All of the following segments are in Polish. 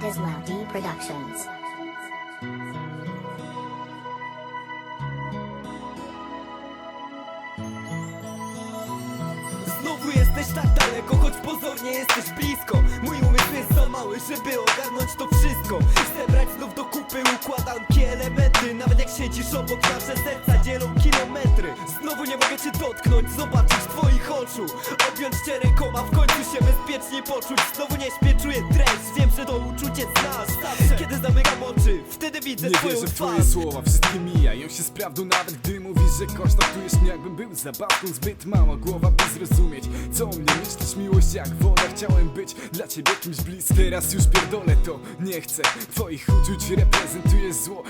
Dislow D Productions. Znowu jesteś tak daleko, choć pozornie jesteś blisko. Mój umysł jest za mały, żeby ogarnąć to wszystko. Zebrać znów do kupy układanki, elementy Nawet jak siedzisz obok, nasze serca dzielą kilometry. Znowu nie mogę cię dotknąć, zobaczyć twoich oczu Cię rękoma, w końcu się bezpiecznie poczuć. Znowu nie śpię, czuję dreszcz, wiem, że to uczucie znasz. Zawsze, kiedy zamykam oczy, wtedy widzę Nie twoją wierzę w twarz. twoje słowa, wszystkie mijają się z prawdą Nawet gdy mówisz, że konstatujesz mnie jakbym był zabawką. Zbyt mała głowa, by zrozumieć Co o mnie myślisz, miłość jak woda Chciałem być dla ciebie kimś bliskim. Teraz już pierdolę to, nie chcę Twoich uczuć. Reprezentujesz zło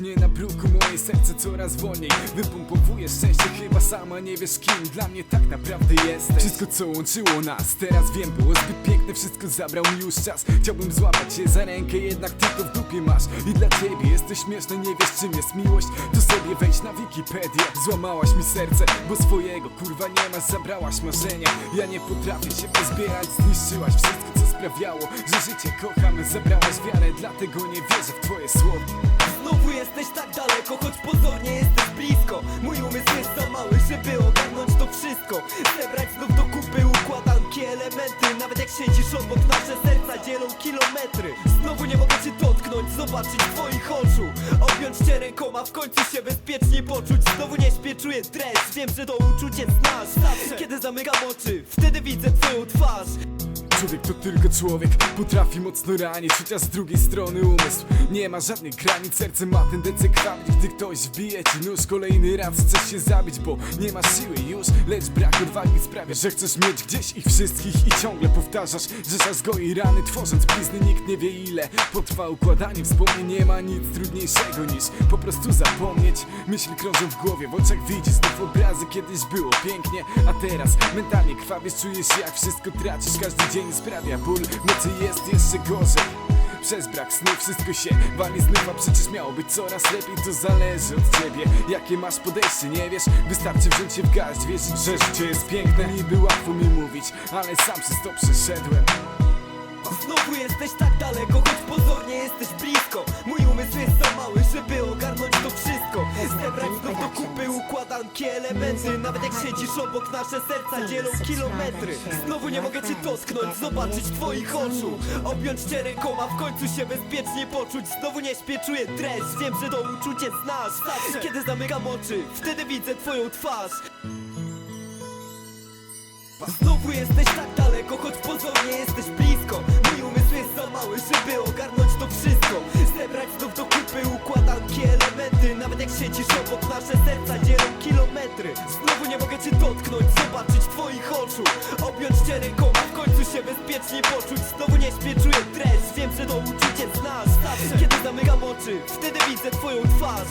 Mnie na bruku, moje serce coraz wolniej. Wypompowujesz szczęście, chyba sama nie wiesz kim. Dla mnie tak naprawdę jesteś. Wszystko co łączyło nas, teraz wiem. Było zbyt piękne, wszystko zabrał mi już czas. Chciałbym złapać cię za rękę, jednak ty to w dupie masz. I dla ciebie jesteś śmieszny, nie wiesz czym jest miłość. To sobie wejdź na Wikipedię. Złamałaś mi serce, bo swojego kurwa nie masz. Zabrałaś marzenia, ja nie potrafię się pozbierać. Zniszczyłaś wszystko co sprawiało, że życie kochamy. Zabrałaś wiarę, dlatego nie wierzę w twoje słowa Znowu jesteś tak daleko, choć pozornie jesteś blisko. Mój umysł jest za mały, żeby ogarnąć to wszystko. Zebrać znów do kupy układanki, elementy Nawet jak siedzisz obok, nasze serca dzielą kilometry. Znowu nie mogę cię dotknąć, zobaczyć twoich oczu. Objąć cię rękoma, w końcu się bezpiecznie poczuć. Znowu nie śpię, czuję wiem, że to uczucie znasz Zawsze, kiedy zamykam oczy, wtedy widzę twoją twarz Człowiek to tylko człowiek, potrafi mocno ranić Chociaż z drugiej strony umysł nie ma żadnych granic. Serce ma tendencję krwawić, gdy ktoś wbije ci nóż Kolejny raz chcesz się zabić, bo nie masz siły już. Lecz brak odwagi sprawia, że chcesz mieć gdzieś ich wszystkich I ciągle powtarzasz, że czas goi rany Tworząc blizny, nikt nie wie ile Potrwa układanie. Wspomnień, nie ma nic trudniejszego niż Po prostu zapomnieć. Myśli krążą w głowie, w oczach widzisz znów obrazy. Kiedyś było pięknie, a teraz mentalnie krwawiesz Czujesz jak wszystko tracisz, każdy dzień sprawia ból. Nocy jest jeszcze gorzej. Przez brak snu wszystko się wali znów, a przecież miało być coraz lepiej To zależy od ciebie, jakie masz podejście, nie wiesz? Wystarczy wziąć się w garść, wiesz, że życie jest piękne. Niby łatwo mi mówić, ale sam przez to przeszedłem Znowu jesteś tak daleko, choć pozornie jesteś blisko. Mój umysł jest za mały, żeby ogarnąć to wszystko. Zebrać znów do kupy układanki, elementy Nawet jak siedzisz obok, nasze serca dzielą kilometry. Znowu nie mogę cię dotknąć, zobaczyć twoich oczu. Objąć cię rękoma, w końcu się bezpiecznie poczuć. Znowu nie śpię, czuję dreszcz, wiem, że to uczucie znasz. Zawsze, kiedy zamykam oczy, wtedy widzę twoją twarz. Znowu jesteś tak daleko, choć pozornie jesteś blisko serca dzielą kilometry. Znowu nie mogę cię dotknąć, zobaczyć twoich oczu. Objąć cię rękoma, w końcu się bezpiecznie poczuć. Znowu nie śpię, czuję dreszcz, wiem, że to uczucie znasz Zawsze, kiedy zamykam oczy, wtedy widzę twoją twarz